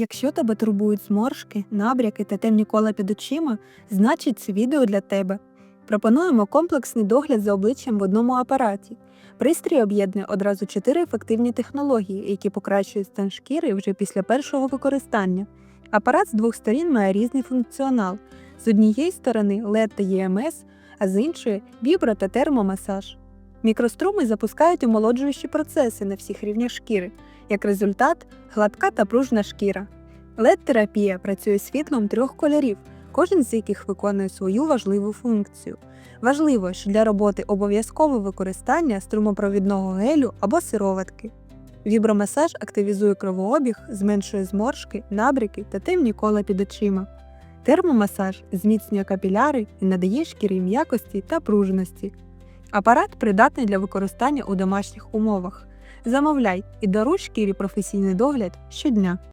Якщо тебе турбують зморшки, набряки та темні кола під очима, значить це відео для тебе. Пропонуємо комплексний догляд за обличчям в одному апараті. Пристрій об'єднує одразу чотири ефективні технології, які покращують стан шкіри вже після першого використання. Апарат з двох сторін має різний функціонал. З однієї сторони LED та EMS, а з іншої вібро та термомасаж. Мікроструми запускають омолоджуючі процеси на всіх рівнях шкіри. Як результат, гладка та пружна шкіра. LED-терапія працює світлом трьох кольорів, кожен з яких виконує свою важливу функцію. Важливо, що для роботи обов'язкове використання струмопровідного гелю або сироватки. Вібромасаж активізує кровообіг, зменшує зморшки, набряки та темні кола під очима. Термомасаж зміцнює капіляри і надає шкірі м'якості та пружності. Апарат придатний для використання у домашніх умовах. Замовляй і даруй шкірі професійний догляд щодня.